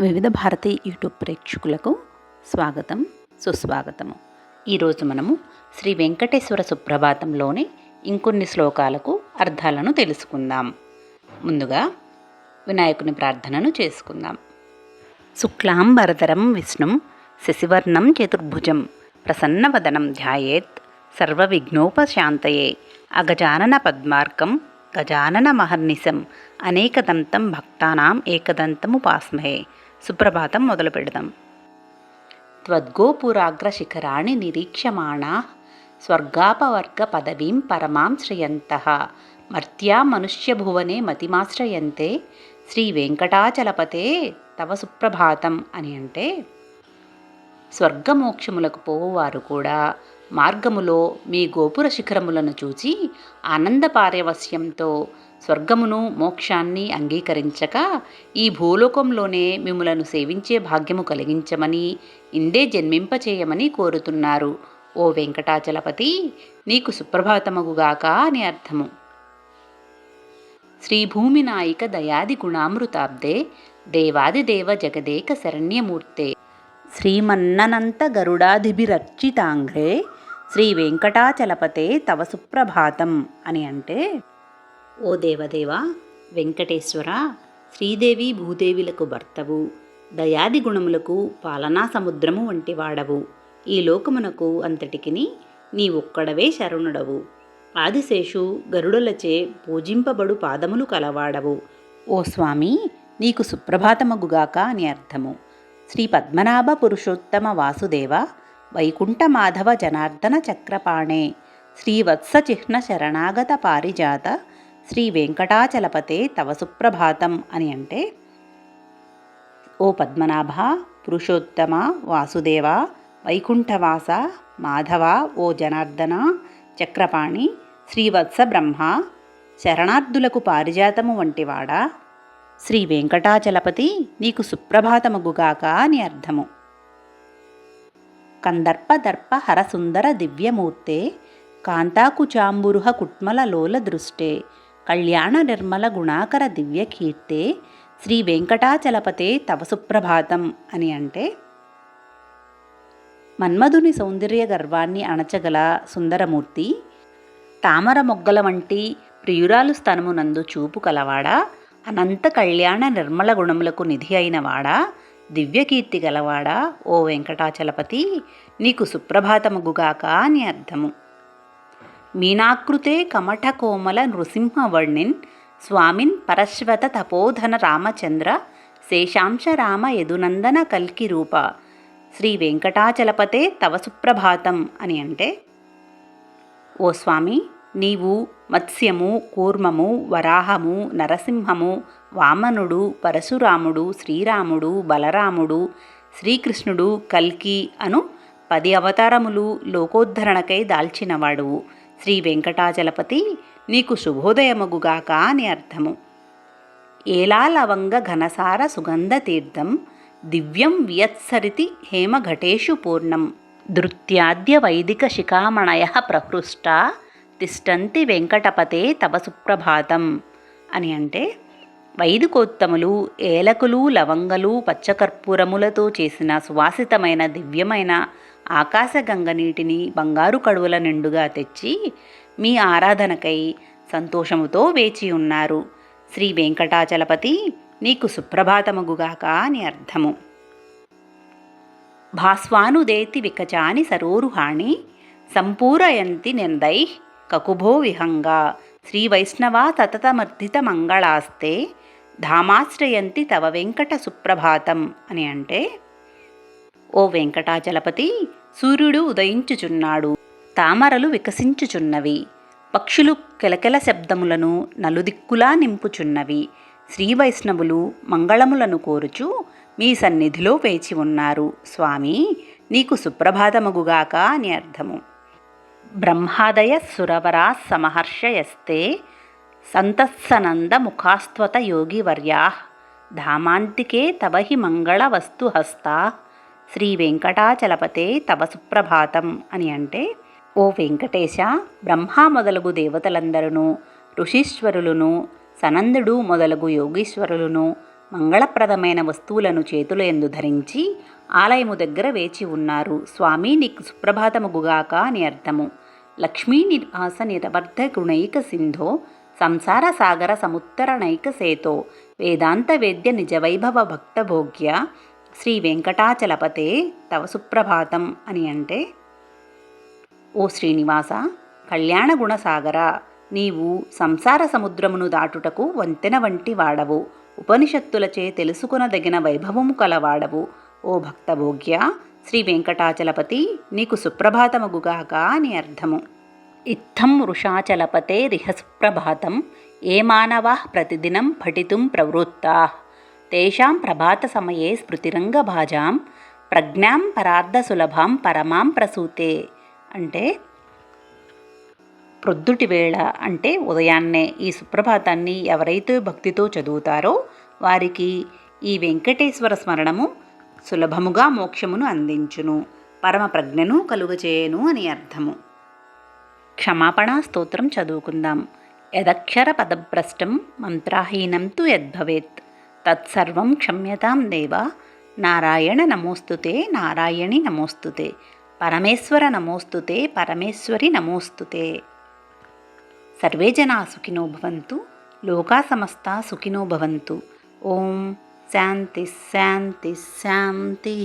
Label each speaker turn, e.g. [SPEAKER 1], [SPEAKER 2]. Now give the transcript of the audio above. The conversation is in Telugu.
[SPEAKER 1] వివిధ భారతి యూట్యూబ్ ప్రేక్షకులకు స్వాగతం సుస్వాగతము. ఈరోజు మనము శ్రీ వెంకటేశ్వర సుప్రభాతంలోని ఇంకొన్ని శ్లోకాలకు అర్థాలను తెలుసుకుందాం. ముందుగా వినాయకుని ప్రార్థనను చేసుకుందాం. శుక్లాంబరధరం విష్ణుం శశివర్ణం చతుర్భుజం ప్రసన్నవదనం ధ్యాయేత్ సర్వవిఘ్నోపశాంతయే అగజానన పద్మార్కం గజానన మహర్నిశం అనేకదంతం భక్తానాం ఏకదంతముపాస్మహే సుప్రభాతం మొదలు పెడదాం. త్వద్గోపురాగ్రశిఖరాణి నిరీక్షమాణా స్వర్గాపవర్గ పదవీం పరమాం శ్రయంత మర్త్యా మనుష్యభువనే మతిమాశ్రయంతే శ్రీ వెంకటాచలపతే తవ సుప్రభాతం అని అంటే స్వర్గమోక్షములకు పోవువారు కూడా మార్గములో మీ గోపుర శిఖరములను చూచి ఆనందపారవస్యంతో స్వర్గమును మోక్షాన్ని అంగీకరించక ఈ భూలోకంలోనే మిమ్మలను సేవించే భాగ్యము కలిగించమని ఇందే జన్మింపచేయమని కోరుతున్నారు. ఓ వెంకటాచలపతి నీకు సుప్రభాతమగుగాక అని అర్థము. శ్రీభూమినాయిక దయాది గుణామృతాబ్దే దేవాదిదేవ జగదేక శరణ్యమూర్తే. శ్రీమన్ననంత గరుడాదిభిరర్చితాంగ్రే శ్రీ వెంకటాచలపతే తవ సుప్రభాతం అని అంటే ఓ దేవదేవ వెంకటేశ్వర శ్రీదేవి భూదేవిలకు భర్తవు దయాది గుణములకు పాలనా సముద్రము వంటి వాడవు. ఈ లోకమునకు అంతటికిని నీ ఒక్కడవే శరణుడవు. ఆదిశేషు గరుడులచే పూజింపబడు పాదములు కలవాడవు. ఓ స్వామి నీకు సుప్రభాతమగుగాక అని అర్థము. శ్రీ పద్మనాభ పురుషోత్తమ వాసుదేవ వైకుంఠ మాధవ జనార్దన చక్రపాణే శ్రీవత్స చిహ్న శరణాగత పారిజాత శ్రీ వెంకటాచలపతే తవ సుప్రభాతం అని అంటే ఓ పద్మనాభ పురుషోత్తమ వాసుదేవ వైకుంఠవాస మాధవ ఓ జనార్దన చక్రపాణి శ్రీవత్స బ్రహ్మ శరణార్థులకు పారిజాతము వంటివాడా శ్రీ వెంకటాచలపతి నీకు సుప్రభాతముగుగాక అని అర్థము. కందర్ప దర్ప హరసుందర దివ్యమూర్తే కాంతాకుచాంబురుహ కుట్మల లోల దృష్టే కళ్యాణ నిర్మల గుణాకర దివ్యకీర్తే శ్రీ వెంకటాచలపతే తవ సుప్రభాతం అని అంటే మన్మధుని సౌందర్య గర్వాన్ని అణచగల సుందరమూర్తి తామర మొగ్గల వంటి ప్రియురాలు స్థనమునందు చూపు కలవాడా అనంత కళ్యాణ నిర్మల గుణములకు నిధి అయినవాడా దివ్యకీర్తి గలవాడా ఓ వెంకటాచలపతి నీకు సుప్రభాతముగుగాక అని అర్థము. మీనాకృతే కమఠకోమల నృసింహవర్ణిన్ స్వామిన్ పరశ్వత తపోధన రామచంద్ర శేషాంశ రామ యదునందన కల్కి రూప శ్రీ వెంకటాచలపతే తవ సుప్రభాతం అని అంటే ఓ స్వామి నీవు మత్స్యము కూర్మము వరాహము నరసింహము వామనుడు పరశురాముడు శ్రీరాముడు బలరాముడు శ్రీకృష్ణుడు కల్కి అను పది అవతారములు లోకోద్ధరణకై దాల్చినవాడువు. శ్రీ వెంకటాచలపతి నీకు శుభోదయమగుగాక అని అర్థము. ఏలాలవంగ ఘనసార సుగంధ తీర్థం దివ్యం వియత్సరితి హేమఘటేషు పూర్ణం ధృత్యాద్య వైదిక శిఖామణయ ప్రహృష్ట తిష్టంతి వెంకటపతే తవ సుప్రభాతం. అని అంటే వైదికోత్తములు ఏలకులు లవంగలు పచ్చకర్పూరములతో చేసిన సువాసితమైన దివ్యమైన ఆకాశగంగ నీటిని బంగారు కడువుల నిండుగా తెచ్చి మీ ఆరాధనకై సంతోషముతో వేచి ఉన్నారు. శ్రీ వెంకటాచలపతి నీకు సుప్రభాతముగుగాక అని అర్థము. భాస్వానుదేతి వికచాని సరోరుహాణి సంపూరయంతి నిందై కకుభో విహంగా. శ్రీ వైష్ణవా సతతమర్ధిత మంగళాస్తే ధామాశ్రయంతి తవ వెంకట సుప్రభాతం అని అంటే ఓ వెంకటాచలపతి సూర్యుడు ఉదయించుచున్నాడు తామరలు వికసించుచున్నవి పక్షులు కెలకెల శబ్దములను నలుదిక్కులా నింపుచున్నవి శ్రీ వైష్ణవులు మంగళములను కోరుచు మీ సన్నిధిలో వేచి ఉన్నారు. స్వామి నీకు సుప్రభాతమగుగాక అని అర్థము. బ్రహ్మాదయ సురవరా సమహర్షయస్తే సంతత్సనంద ముఖాస్త్వత యోగివర్యా. ధామాంతికే తవహి మంగళవస్తు శ్రీ వెంకటాచలపతే తవ సుప్రభాతం అని అంటే ఓ వెంకటేశ బ్రహ్మ మొదలగు దేవతలందరూ ఋషీశ్వరులను సనందుడు మొదలగు యోగీశ్వరులను మంగళప్రదమైన వస్తువులను చేతుల ఎందు ధరించి ఆలయము దగ్గర వేచి ఉన్నారు. స్వామి నీకు సుప్రభాతముగుగాక అని అర్థము. లక్ష్మీ నివాస నిరవర్ధ గుణైక సింధో సంసార సాగర సముత్తరణైక సేతో వేదాంత వేద్య నిజవైభవ భక్త భోగ్య శ్రీ వెంకటాచలపతే తవ సుప్రభాతం అని అంటే ఓ శ్రీనివాస కళ్యాణ గుణసాగర నీవు సంసార సముద్రమును దాటుటకు వంతెన వంటి వాడవు. ఉపనిషత్తులచే తెలుసుకొనదగిన వైభవము కలవాడవు. ఓ భక్తభోగ్య శ్రీ వెంకటాచలపతి నీకు సుప్రభాతముగుగాక అని అర్థము. ఇత్థం వృషాచలపతే రిహస్ప్రభాతం ఏ మానవా ప్రతిదినం పఠితుం ప్రవృత్తా. తేషాం ప్రభాత సమయే స్మృతిరంగభాజాం ప్రజ్ఞాం పరార్ధసులభాం పరమాం ప్రసూతే. అంటే ప్రొద్దుటి వేళ అంటే ఉదయాన్నే ఈ సుప్రభాతాన్ని ఎవరైతే భక్తితో చదువుతారో వారికి ఈ వెంకటేశ్వర స్మరణము సులభముగా మోక్షమును అందించును పరమ ప్రజ్ఞను కలుగచేయను అని అర్థము. క్షమాపణా స్తోత్రం చదువుకుందాం. యదక్షర పదభ్రష్టం మంత్రాహీనం తు యద్భవేత్. తత్సర్వం క్షమ్యతాం దేవ. నారాయణ నమోస్తుతే నారాయణి నమోస్తుతే. పరమేశ్వర నమోస్తుతే పరమేశ్వరి నమోస్తుతే. సర్వే జనా సుఖినో భవంతు. లోకా సమస్త సుఖినో భవంతు. ఓం శాంతి శాంతి శాంతి.